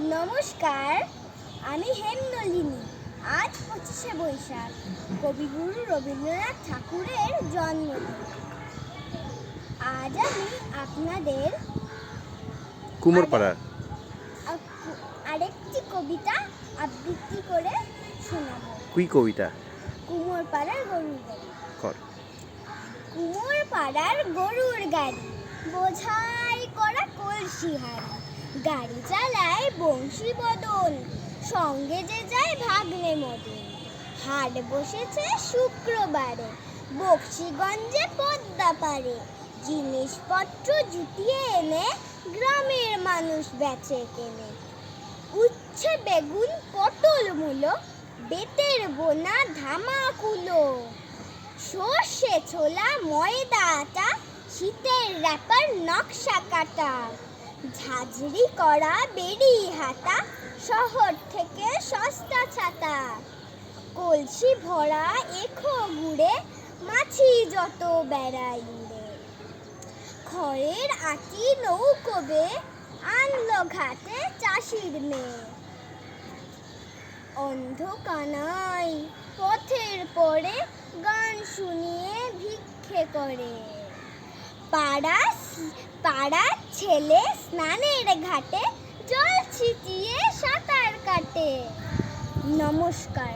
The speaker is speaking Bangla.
নমস্কার আমি হেমনলিনী আজ পঁচিশে বৈশাখ কবিগুরু রবীন্দ্রনাথ ঠাকুরের জন্মদিন। আজ আমি আপনাদের কুমোরপাড়ার। আক- আরেকটি কবিতা আবৃত্তি করে শোনাবো। কুই কবিতা? কুমোর পাড়ার গরুর গাড়ি। কর। কুমোর পাড়ার গরুর গাড়ি বোঝাই করা কলসি হাড়ি গাড়ি চালায় বংশী বদন সঙ্গে যে যায় ভাগ্নে মদন। হাট বসেছে শুক্রবারে, বক্সিগঞ্জে পদ্মা পারে। জিনিসপত্র জুটিয়ে এনে গ্রামের মানুষ বেচে কেনে। উচ্ছে বেগুন পটল মূলো বেতের বোনা ধামাকুলো। সর্ষে ছোলা, ময়দা আটা, শীতের র্যাপার নকশা কাটা। ঝাঁঝরি করা বেরি হাতা, শহর থেকে সস্তা ছাতা। কলসি ভরা এখো গুড়ে, মাছি যত বেড়াই উড়ে। খড়ের আটি নৌকোবে আনলো ঘাটে চাষির মেয়ে। অন্ধকানায় পথের পরে গান শুনিয়ে ভিক্ষে করে। পাড়া পাড়ার ছেলে স্নানের ঘাটে জল ছিটিয়ে সাঁতার কাটে। নমস্কার।